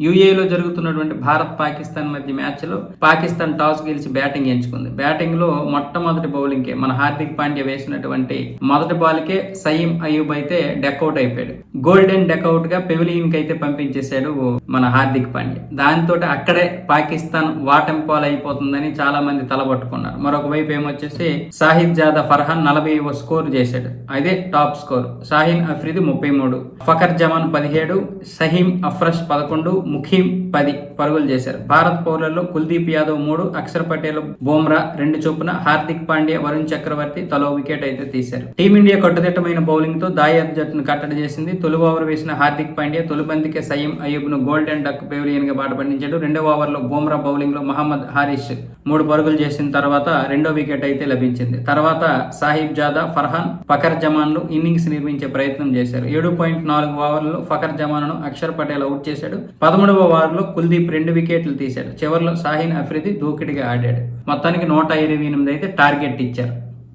యూఏలో జరుగుతున్నటువంటి భారత్ పాకిస్తాన్ మధ్య మ్యాచ్లో పాకిస్తాన్ టాస్ గెలిచి బ్యాటింగ్ ఎంచుకుంది. బ్యాటింగ్లో మొట్టమొదటి బౌలింగ్ కే మన హార్దిక్ పాండ్యా వేసినటువంటి మొదటి బాల్కే సయీం అయూబ్ అయితే డెకౌట్ అయిపోయాడు. గోల్డెన్ డెకౌట్గా పెవిలియన్కి అయితే పంపించేశాడు మన హార్దిక్ పాండ్యా. దాంతో అక్కడే పాకిస్తాన్ వాటంపాలు అయిపోతుందని చాలా మంది తలబట్టుకున్నారు. మరొక వైపు ఏమొచ్చేసి సాహిద్ జాదా ఫర్హాన్ నలభై స్కోర్ చేశాడు. అదే టాప్ స్కోర్. షాహీన్ అఫ్రీది ముప్పై మూడు. ఫకర్ జమాన్ పదిహేడు. సహీం అఫ్రష్ పదకొండు. ముఖీం పది పరుగులు చేశారు. భారత్ పౌరులలో కుల్దీప్ యాదవ్ మూడు అక్షర్ పటేల్ బోమ్రా రెండు చొప్పున హార్దిక్ పాండ్యా వరుణ్ చక్రవర్తి తలో వికెట్ అయితే తీశారు. టీమిండియా కట్టుదిట్టమైన బౌలింగ్తో దాయాద్ జట్టును కట్టడి చేసింది. తొలి ఓవర్ వేసిన హార్దిక్ పాండ్యా తొలి బంతికే సయీం అయ్యూబ్ను గోల్డెన్ డక్ పెవిలియన్గా బాట పండించాడు. రెండవ ఓవర్లో బోమ్రా బౌలింగ్లో మహమ్మద్ హారిష్ మూడు పరుగులు చేసిన తర్వాత రెండో వికెట్ అయితే లభించింది. తర్వాత సాహిబ్ జాదా ఫర్హాన్ ఫకర్ జమాన్లు ఇన్నింగ్స్ నిర్మించే ప్రయత్నం చేశారు. ఏడు పాయింట్ నాలుగు ఓవర్లలో ఫకర్ జమాన్ను అక్షర్ పటేల్ అవుట్ చేశాడు. పదమూడవ ఓవర్లో కుల్దీప్ రెండు వికెట్లు తీశాడు. చివరిలో షాహీన్ అఫ్రిది దూకిడిగా ఆడాడు. మొత్తానికి నూట ఇరవై ఎనిమిది అయితే టార్గెట్ ఇచ్చారు.